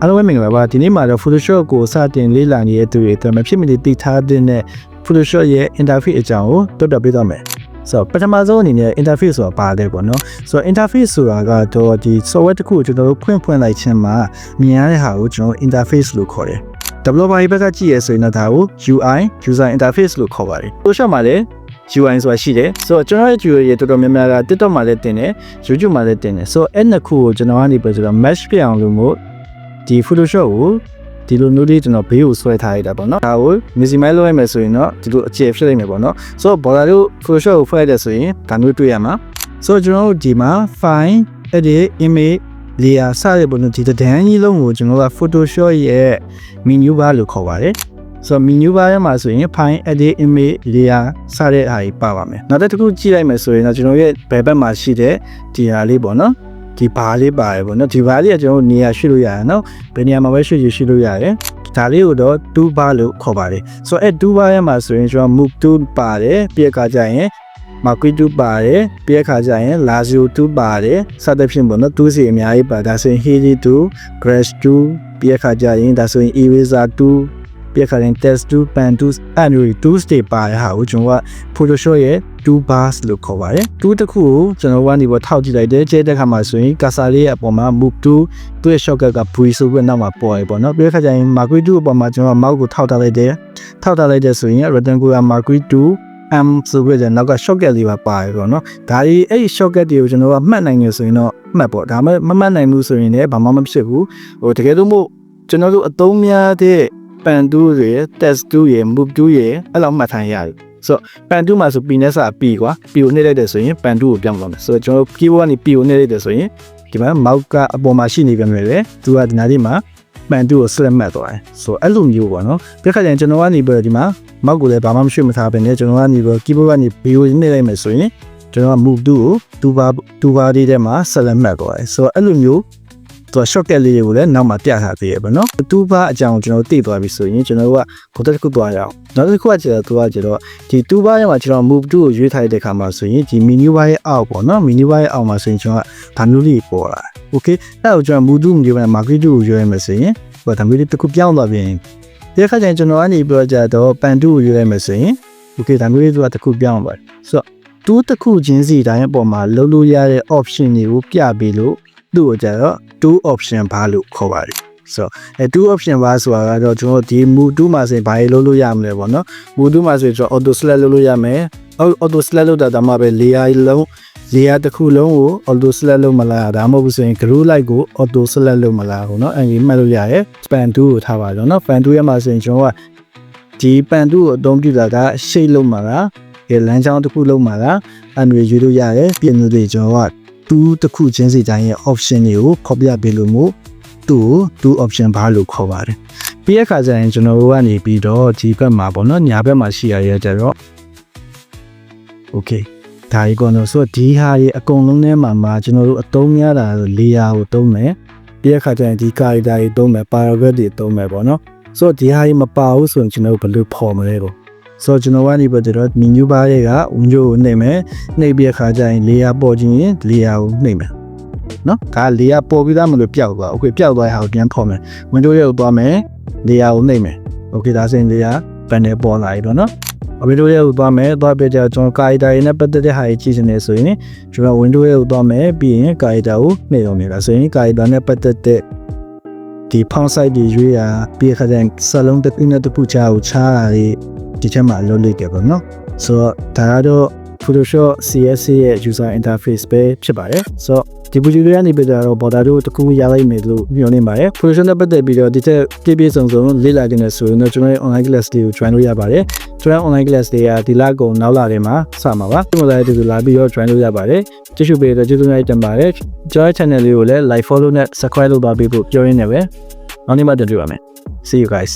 အားလုံးပဲမင်္ဂလာပါဒီနေ့မှာတော့ Photoshop ကိုစတင်လေ့လာနေတဲ့သူတွေအတွက်မဖြစ်မနေသိထားတဲ့ Photoshop ရဲ့ interface အကြောင်းကိုတွတ်တက်ပေးသွားမယ်ဆိုတော့ပထမဆုံးအနေနဲ့ interface ဆိုတာပါတယ်ပေါ့နော်ဆိုတော့ interface ဆိုတာကတော့ဒီ software တစ်ခုကိုကျွန်တော်တို့ဖွင့်ဖွင့်လိုက်ခြင်းမှာမြင်ရတဲ့ဟာကိုကျွန်တော် interface လို့ခေါ်တယ် developer ဘက်ကကြည့်ရဆိုရင်တော့ဒါကို UI user interface လို့ခေါ်ပါတယ် Photoshop မှာလည်း UI ဆိုတာရှိတယ်ဆိုတော့ကျွန်တော်ရဲ့ UI ရေတော်တော်များများက TikTok မှာလည်းတင်တယ် YouTube မှာလည်းတင်တယ်ဆိုတော့အဲ့နှစ်ခုကိုကျွန်တော်ကနေပြီးဆိုတော့ match ပြအောင်လို့မို့ ဒီ Photoshop ကိုဒီလိုမျိုးလေးကျွန်တော်ဘေးကိုဆွဲထားရတာပေါ့နော်ဒါကို maximize လုပ်ရမယ်ဆိုရင်တော့ဒီလိုအခြေဖြစ်နိုင်မယ်ပေါ့နော်ဆိုတော့ border တို့ Photoshop ကိုဖွဲ့ရတဲ့ဆိုရင်ဒါမျိုးတွေ့ရမှာဆိုတော့ကျွန်တော်တို့ဒီမှာ file edit image layer စတဲ့ပုံစံဒီတန်းကြီးလုံးကိုကျွန်တော်က Photoshop ရဲ့ menu bar လို့ခေါ်ပါတယ်ဆိုတော့ menu bar ထဲမှာဆိုရင် file edit image layer စတဲ့ဟာကြီးပါပါမယ်နောက်တစ်ခုကြည့်လိုက်မယ်ဆိုရင်တော့ကျွန်တော်ရဲ့ဘယ်ဘက်မှာရှိတဲ့ဒီဟာလေးပေါ့နော် ဒီဘားလေးပါတယ်ပေါ့နော်ဒီဘားလေးကကျွန်တော်တို့နေရာရွှေ့လို့ရတယ်နော်ဘယ်နေရာမှာပဲရွှေ့ရွှေ့လို့ရတယ်ဒါလေးကိုတော့2 bar လို့ခေါ်ပါတယ်ဆိုတော့အဲ2 bar ရဲ့မှာဆိုရင်ကျွန်တော် move tool ပါတယ်ပြည့်ခါကြရင် marquee 2ပါတယ်ပြည့်ခါကြရင် lazio 2ပါတယ်စသဖြင့်ပေါ့နော်2စီအများကြီးပါဒါဆိုရင် heli 2 grass 2ပြည့်ခါကြရင်ဒါဆိုရင် eraser 2 ပြည့်ခါရင် test 2 pan 2 annually 2 step ပါရဟာကိုကျွန်တော်က photoshop ရဲ့2 bars လို့ခေါ်ပါတယ်2တစ်ခုကိုကျွန်တော်ကနေပေါ်ထောက်ကြည့်လိုက်တယ်ကျဲတဲ့ခါမှာဆိုရင် cursor လေးရဲ့အပေါ်မှာ move to သူ့ရဲ့ shortcut က V ဆိုပြီးနောက်မှာပေါ်ရပေါ့နော်ပြည့်ခါကြရင် marquee 2အပေါ်မှာကျွန်တော် mouse ကိုထောက်ထားလိုက်တယ်ထောက်ထားလိုက်တဲ့ဆိုရင် rectangular marquee 2 M ဆိုပြီးတော့နောက်က shortcut လေးပါပါတယ်ပေါ့နော်ဒါဒီအဲ့ဒီ shortcut တွေကိုကျွန်တော်ကမှတ်နိုင်နေဆိုရင်တော့မှတ်ပေါ့ဒါမှမမှတ်နိုင်ဘူးဆိုရင်လည်းဘာမှမဖြစ်ဘူးဟိုတကယ်လို့မို့ကျွန်တော်တို့အသုံးများတဲ့ pan 2တွေ test 2ရယ် move 2ရယ်အဲ့လောက်မှတ်ထိုင်ရတယ်ဆိုတော့ pan 2မှာဆို p နဲ့စာ p ကွာ p ကိုနှိပ်လိုက်တယ်ဆိုရင် pan 2ကိုပြောင်းသွားမယ်ဆိုတော့ကျွန်တော် keyboard ကနေ p ကိုနှိပ်လိုက်တယ်ဆိုရင်ဒီမှာ mouse ကအပေါ်မှာရှိနေပြန်မယ်လေသူကဒီနားလေးမှာ pan 2ကို select မှတ်သွားတယ်ဆိုတော့အဲ့လိုမျိုးပေါ့နော်ပြခါကျရင်ကျွန်တော်ကနေပြီးတော့ဒီမှာ mouse ကိုလည်းဘာမှမရွှေ့မထားဘဲနဲ့ကျွန်တော်ကနေပြီး keyboard ကနေ b ကိုနှိပ်လိုက်မယ်ဆိုရင်ကျွန်တော်က move 2ကို2ပါ2ပါလေးထဲမှာ select မှတ်သွားတယ်ဆိုတော့အဲ့လိုမျိုး သူက shortcut လေးတွေကိုလည်းနောက်မှပြထားသေးရပါတော့။တူဘာအကြောင်းကျွန်တော်သိသွားပြီဆိုရင်ကျွန်တော်တို့ကကိုတက်တစ်ခုသွားရအောင်။နောက်တစ်ခုကကျတော့သူကကျတော့ဒီတူဘာရဲ့မှာကျွန်တော် move to ကိုရွေးထားတဲ့ခါမှာဆိုရင်ဒီ menu bar ရဲ့အောက်ပေါ့နော် menu bar ရဲ့အောက်မှာဆိုရင်ကျွန်တော်ကဒါမျိုးလေးပေါ်လာ။ Okay အဲ့တော့ကျွန်တော် move to မျိုးနဲ့ market to ကိုရွေးရမယ်ဆိုရင်ဟိုဒါမျိုးလေးတစ်ခုပြောင်းသွားပြင်ဒီခါကျရင်ကျွန်တော်ကနေပြောကြတော့ pan 2ကိုရွေးရမယ်ဆိုရင် okay ဒါမျိုးလေးသူကတစ်ခုပြောင်းသွားတယ်။ဆိုတော့တူတစ်ခုချင်းစီတိုင်းအပေါ်မှာလုံးလို့ရတဲ့ option တွေကိုပြပေးလို့သူ့ကိုကြတော့ 2 option bar လို့ခေါ်ပါတယ်ဆိုတော့အဲ2 option bar ဆိုတာကတော့ကျွန်တော်ဒီ move 2မှာဆိုရင်ဘာတွေလုပ်လို့ရမလဲပေါ့နော် move 2မှာဆိုရင်ကျွန်တော် auto select လုပ်လို့ရမယ် auto select လုပ်တာဒါမှပဲ layer လုံး layer တစ်ခုလုံးကို auto select လုပ်မလားဒါမှမဟုတ်ဘူးဆိုရင် group light ကို auto select လုပ်မလားဟိုနော်အဲဒီမှတ်လို့ရတယ် span 2ကိုထားပါတော့နော် span 2ရဲ့မှာဆိုရင်ကျွန်တော်ကဒီ pan 2ကိုအသုံးပြုတာက shape လုပ်မှာလားဒီလမ်းကြောင်းတစ်ခုလုံးမှာလားအဲ့လိုရွေးလို့ရတယ်ပြင်လို့တွေကျွန်တော်က တူးတစ်ခုချင်းစီတိုင်းရဲ့ option တွေကိုဖော်ပြပေးလို့မို့သူ့ကို2 option ဘာလို့ခေါ်ပါတယ်ပြီးရခါကျရင်ကျွန်တော်တို့ကနေပြီးတော့ဒီဘက်မှာပေါ့နော်ညာဘက်မှာရှိရရဲ့ကြတော့ okay ဒါကြီးကတော့ဆိုတော့ဒီဟာကြီးအကုန်လုံးထဲမှာမှာကျွန်တော်တို့အသုံးများတာလေယာကိုသုံးမယ်ပြီးရခါကျရင်ဒီ character တွေသုံးမယ် paragraph တွေသုံးမယ်ပေါ့နော်ဆိုတော့ဒီဟာကြီးမပါဘူးဆိုရင်ကျွန်တော်တို့ဘယ်လိုဖော်မလဲပေါ့ ဆိုတော့ကျွန်တော်ကနေပြီးတော့ menu bar ရဲ့က window ကိုနှိပ်မယ်နှိပ်ပြီးအခါကျရင် layer ပေါ်ခြင်းရင် layer ကိုနှိပ်မယ်နော်ဒါ layer ပေါ်ပြီးသားမလို့ပျောက်သွား okay ပျောက်သွားရအောင်ပြန်ဖော်မယ် window ရဲ့ကိုသွားမယ် layer ကိုနှိပ်မယ် okay ဒါဆိုရင် layer panel ပေါ်လာပြီတော့နော် window ရဲ့ကိုသွားမယ်သွားပြကြကျွန်တော် character တွေနဲ့ပတ်သက်တဲ့ဟာကြီးကြည့်နေဆိုရင်ကျွန်တော် window ရဲ့ကိုသွားမယ်ပြီးရင် character ကိုနှိပ်အောင်နေတာဆိုရင် character နဲ့ပတ်သက်တဲ့ဒီ font size တွေရွေးရပြီးခါကျရင်စလုံးတစ်ခုနဲ့တစ်ခုချာကိုချားတာတွေ ဒီချက်မှာလုပ်လိုက်ကြပါတော့ဆိုတော့ဒါကတော့ Photoshop CSS ရဲ့ user interface ပဲဖြစ်ပါတယ်ဆိုတော့ဒီ video လေးကနေပြီးတော့ border တို့တစ်ခုရလိုက်မယ်လို့ပြောနေပါတယ် Photoshop နဲ့ပတ်သက်ပြီးတော့ဒီချက်ပြည့်ပြည့်စုံစုံလေ့လာခြင်းနဲ့ဆိုရင်တော့ကျွန်တော်ရဲ့ online class တွေကို join လို့ရပါတယ်ကျွန်တော် online class တွေကဒီလကုန်နောက်လာတွေမှာစမှာပါဒီမှာလည်းဒီလိုလာပြီးတော့ join လို့ရပါတယ်ကြည့်ရှုပေးတော့ကျေးဇူးများတင်ပါတယ်ကျွန်တော် channel လေးကိုလည်း like follow နဲ့ subscribe လုပ်ပါပေးဖို့ပြောရင်းနဲ့ပဲနောက်နေ့မှတွေ့ကြပါမယ် see you guys